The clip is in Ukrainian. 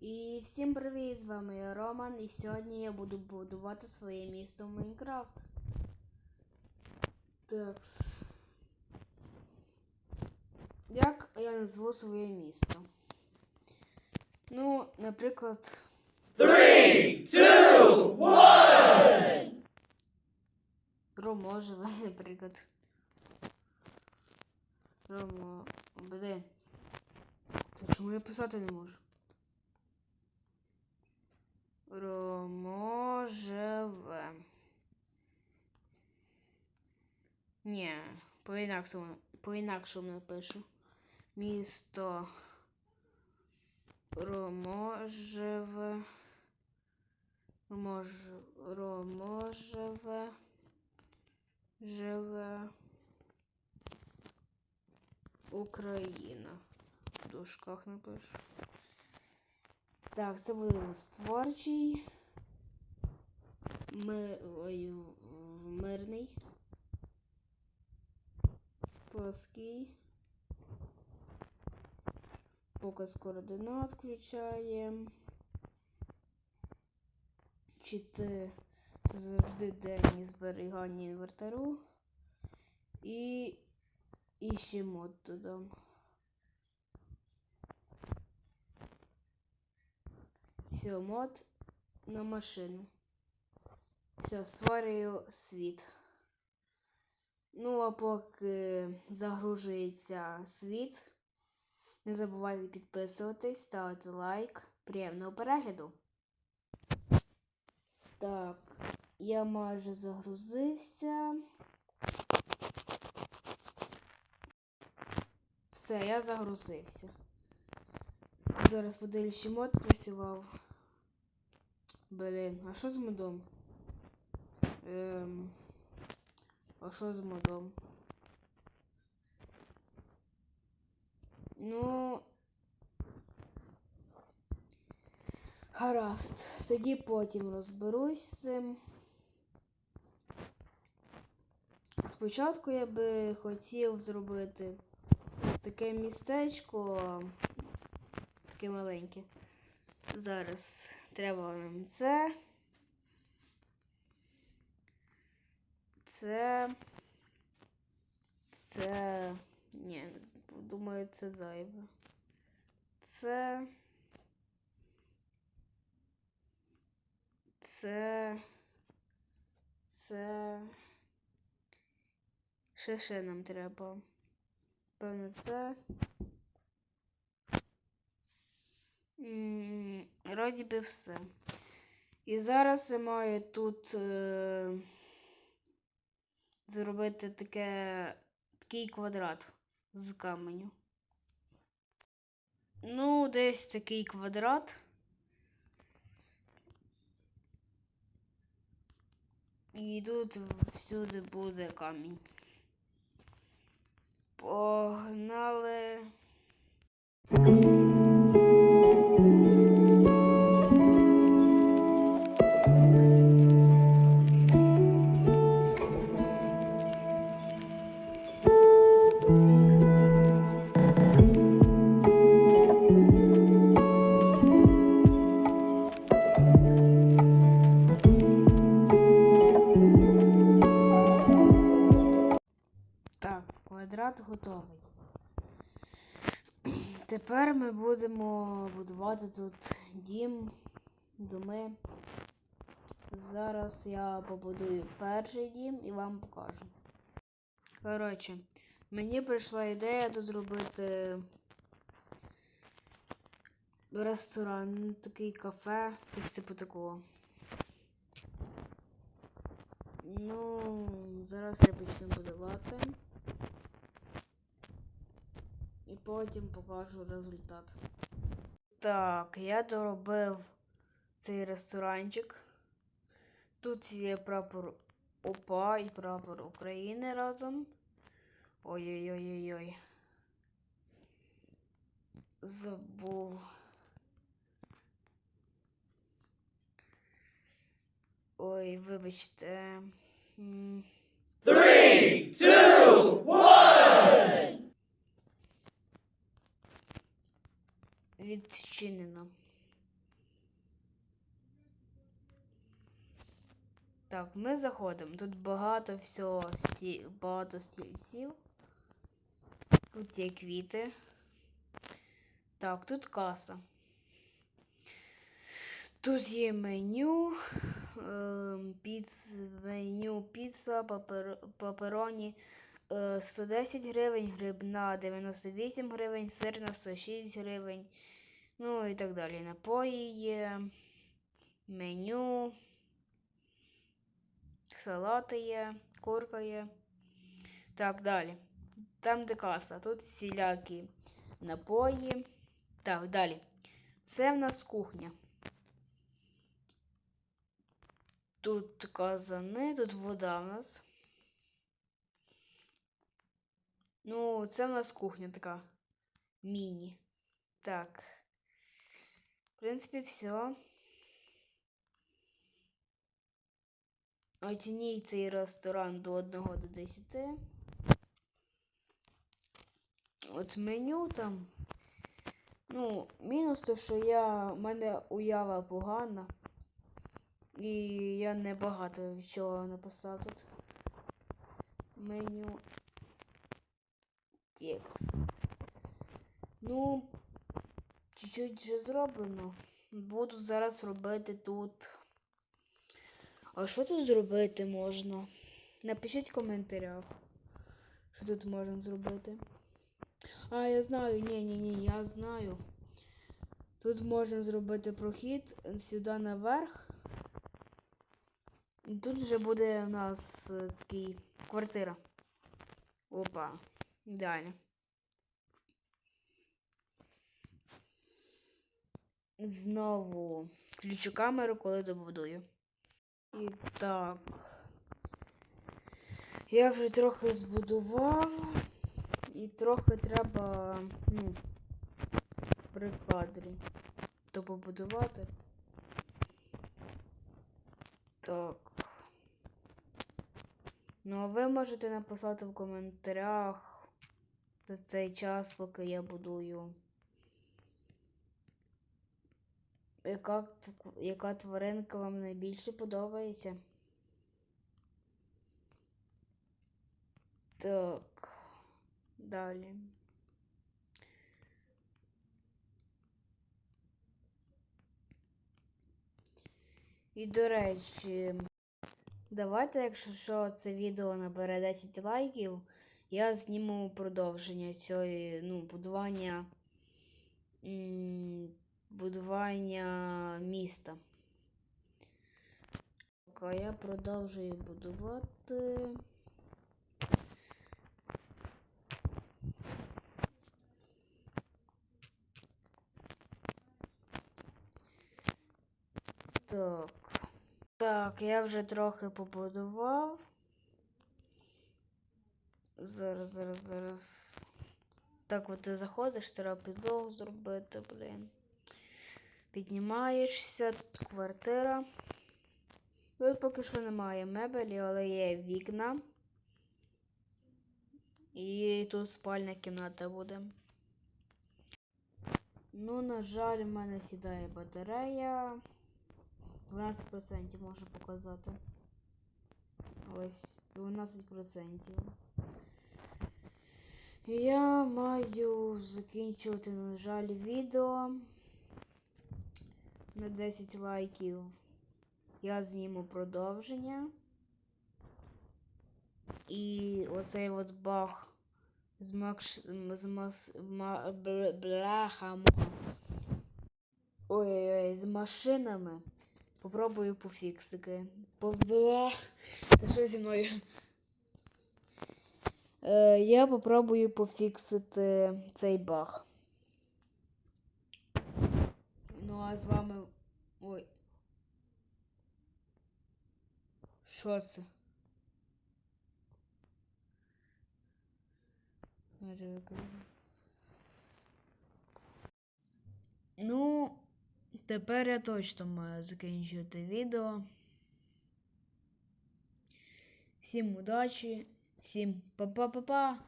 І всім привіт! З вами я Роман, і сьогодні я буду будувати своє місто в Майнкрафт. Так. Як я назву своє місто? Ну, наприклад. Three, two, one! Роможеве, наприклад. Ромо. Блин. Чому я писати не можу? Роможеве. Ні, по-інакшому, по-інакшому напишу. Місто Роможеве. Ромож... Роможеве. Живе Україна. В дужках напишу. Так, це буде у нас творчий. Ми... Ой, мирний. Плоский. Показ координат включаємо. Чити. Це завжди денні зберігання інвентарю. І, і ще мод додам. Все, мод на машину. Все, створюю світ. Ну, а поки загружується світ, не забувайте підписуватись, ставити лайк. Приємного перегляду! Так, я майже загрузився. Все, я загрузився. Зараз подивлюсь, мод працював. Блін, а що з модом? Ем, а що з модом? Ну. Гаразд, тоді потім розберусь з цим. Спочатку я би хотів зробити таке містечко, таке маленьке. Зараз треба нам це. Це. Це. Ні, думаю, це зайве. Це. Це. Це. Ще ще нам треба. Певно, це. Вроді би все. І зараз я маю тут е, зробити таке, такий квадрат з каменю. Ну, десь такий квадрат. І тут всюди буде камінь. Тепер ми будемо будувати тут дім, доми. Зараз я побудую перший дім і вам покажу. Коротше, мені прийшла ідея тут зробити ресторан, такий кафе, ось типу такого. Ну, зараз я почну будувати. І потім покажу результат. Так, я доробив цей ресторанчик. Тут є прапор ОПА і прапор України разом. Ой-ой-ой-ой-ой. Забув. Ой, вибачте. Three, two, one! відчинено. Так, ми заходимо. Тут багато всього стіль, багато стільців. Тут є квіти. Так, тут каса. Тут є меню, ем, піц, меню піца, папер, папероні е, 110 гривень, грибна 98 гривень, сир на 106 гривень ну і так далі. Напої є, меню, салати є, курка є. Так, далі. Там, де каса, тут всілякі напої. Так, далі. Це в нас кухня. Тут казани, тут вода в нас. Ну, це в нас кухня така. Міні. Так. В принципі, все. Оцініть цей ресторан до 1 до 10. От меню там. Ну, мінус то, що я. У мене уява погана. І я не багато чого написав тут. Меню. Текст. Ну, чуть-чуть вже зроблено. Буду зараз робити тут. А що тут зробити можна? Напишіть в коментарях, що тут можна зробити. А, я знаю, ні, ні, ні, я знаю. Тут можна зробити прохід сюди наверх. І тут вже буде у нас е, такий квартира. Опа, ідеально. Знову включу камеру, коли добудую. І так. Я вже трохи збудував. І трохи треба, ну, при кадрі то побудувати. Так. Ну, а ви можете написати в коментарях за цей час, поки я будую. Яка, яка тваринка вам найбільше подобається? Так. Далі. І до речі, давайте, якщо що, це відео набере 10 лайків, я зніму продовження цієї, ну, будування, будування міста. А я продовжую будувати. Так. Так, я вже трохи побудував. Зараз, зараз, зараз. Так, от ти заходиш, треба підлогу зробити, блін. Піднімаєшся, тут квартира. Тут поки що немає мебелі, але є вікна. І тут спальня кімната буде. Ну, на жаль, в мене сідає батарея. 12% можу показати. Ось 12%. Я маю закінчувати, на жаль, відео на 10 лайків. Я зніму продовження. І оцей от баг з макш... з мас... ма... бл- бляха муха. Ой-ой-ой, з машинами. Попробую пофіксики. Побла. Та що зі мною? Е, я попробую пофіксити цей баг. Ну а з вами. Ой. Що це? Ну, тепер я точно маю закінчувати відео. Всім удачі, всім па-па-па-па.